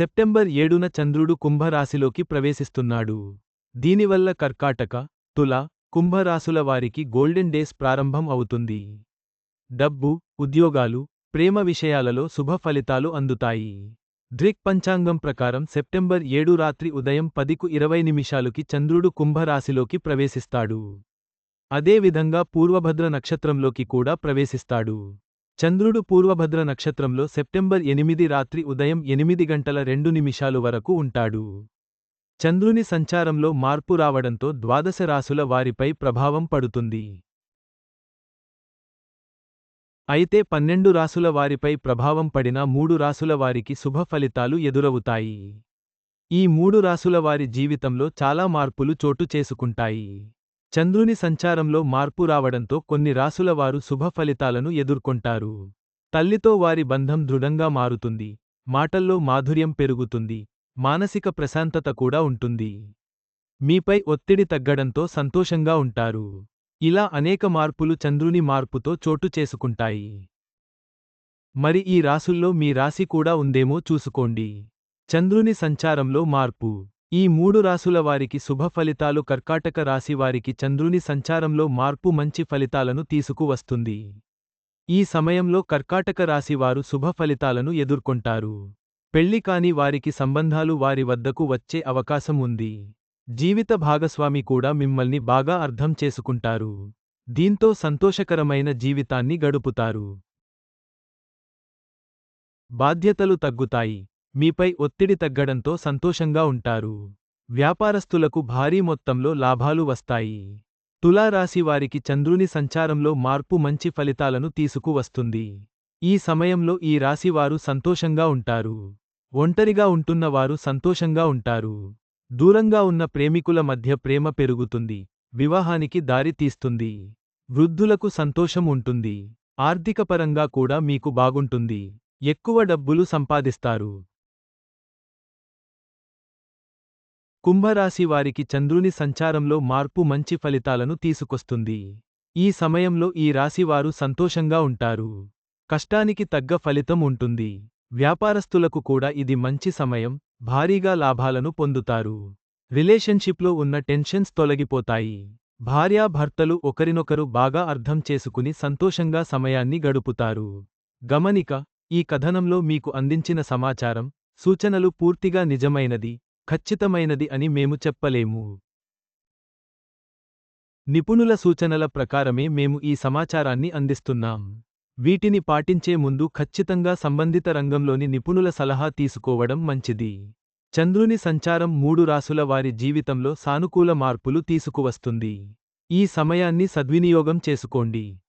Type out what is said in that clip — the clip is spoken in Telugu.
సెప్టెంబర్ ఏడున చంద్రుడు కుంభరాశిలోకి ప్రవేశిస్తున్నాడు. దీనివల్ల కర్కాటక తుల కుంభరాశుల వారికి గోల్డెన్ డేస్ ప్రారంభం అవుతుంది. డబ్బు ఉద్యోగాలు ప్రేమ విషయాలలో శుభ ఫలితాలు అందుతాయి. డ్రిక్ పంచాంగం ప్రకారం సెప్టెంబర్ ఏడు రాత్రి ఉదయం పదికు ఇరవై నిమిషాలుకి చంద్రుడు కుంభరాశిలోకి ప్రవేశిస్తాడు. అదేవిధంగా పూర్వభద్ర నక్షత్రంలోకి కూడా ప్రవేశిస్తాడు. చంద్రుడు పూర్వభద్ర నక్షత్రంలో సెప్టెంబర్ ఎనిమిది రాత్రి ఉదయం ఎనిమిది గంటల రెండు నిమిషాలు వరకు ఉంటాడు. చంద్రుని సంచారంలో మార్పు రావడంతో ద్వాదశ రాసుల వారిపై ప్రభావం పడుతుంది. అయితే పన్నెండు రాసుల వారిపై ప్రభావం పడిన మూడు రాసుల వారికి శుభ ఫలితాలు ఎదురవుతాయి. ఈ మూడు రాసుల వారి జీవితంలో చాలా మార్పులు చోటు చేసుకుంటాయి. చంద్రుని సంచారంలో మార్పు రావడంతో కొన్ని రాసుల వారు శుభ ఫలితాలను ఎదుర్కొంటారు. తల్లితో వారి బంధం దృఢంగా మారుతుంది. మాటల్లో మాధుర్యం పెరుగుతుంది. మానసిక ప్రశాంతత కూడా ఉంటుంది. మీపై ఒత్తిడి తగ్గడంతో సంతోషంగా ఉంటారు. ఇలా అనేక మార్పులు చంద్రుని మార్పుతో చోటు చేసుకుంటాయి. మరి ఈ రాసుల్లో మీ రాశి కూడా ఉందేమో చూసుకోండి. చంద్రుని సంచారంలో మార్పు. ఈ మూడు రాసుల వారికి శుభ ఫలితాలు కర్కాటక రాశి వారికి చంద్రుని సంచారంలో మార్పు మంచి ఫలితాలను తీసుకువస్తుంది. ఈ సమయంలో కర్కాటక రాశి వారు శుభ ఫలితాలను ఎదుర్కొంటారు. పెళ్ళి కాని వారికి సంబంధాలు వారి వద్దకు వచ్చే అవకాశం ఉంది. జీవిత భాగస్వామి కూడా మిమ్మల్ని బాగా అర్థం చేసుకుంటారు. దీంతో సంతోషకరమైన జీవితాన్ని గడుపుతారు. బాధ్యతలు తగ్గుతాయి. మీపై ఒత్తిడి తగ్గడంతో సంతోషంగా ఉంటారు. వ్యాపారస్తులకు భారీ మొత్తంలో లాభాలు వస్తాయి. తులారాశి వారికి చంద్రుని సంచారంలో మార్పు మంచి ఫలితాలను తీసుకువస్తుంది. ఈ సమయంలో ఈ రాశివారు సంతోషంగా ఉంటారు. ఒంటరిగా ఉంటున్నవారు సంతోషంగా ఉంటారు. దూరంగా ఉన్న ప్రేమికుల మధ్య ప్రేమ పెరుగుతుంది. వివాహానికి దారి తీస్తుంది. వృద్ధులకు సంతోషం ఉంటుంది. ఆర్థికపరంగా కూడా మీకు బాగుంటుంది. ఎక్కువ డబ్బులు సంపాదిస్తారు. కుంభరాశి వారికి చంద్రుని సంచారంలో మార్పు మంచి ఫలితాలను తీసుకొస్తుంది. ఈ సమయంలో ఈ రాశివారు సంతోషంగా ఉంటారు. కష్టానికి తగ్గ ఫలితం ఉంటుంది. వ్యాపారస్తులకు కూడా ఇది మంచి సమయం భారీగా లాభాలను పొందుతారు. రిలేషన్షిప్లో ఉన్న టెన్షన్స్ తొలగిపోతాయి. భార్యాభర్తలు ఒకరినొకరు బాగా అర్థం చేసుకుని సంతోషంగా సమయాన్ని గడుపుతారు. గమనిక ఈ కథనంలో మీకు అందించిన సమాచారం సూచనలు పూర్తిగా నిజమైనది. ఖచ్చితమైనది అని మేము చెప్పలేము. నిపుణుల సూచనల ప్రకారమే మేము ఈ సమాచారాన్ని అందిస్తున్నాం. వీటిని పాటించే ముందు ఖచ్చితంగా సంబంధిత రంగంలోని నిపుణుల సలహా తీసుకోవడం మంచిది. చంద్రుని సంచారం మూడు రాసుల వారి జీవితంలో సానుకూల మార్పులు తీసుకువస్తుంది. ఈ సమయాన్ని సద్వినియోగం చేసుకోండి.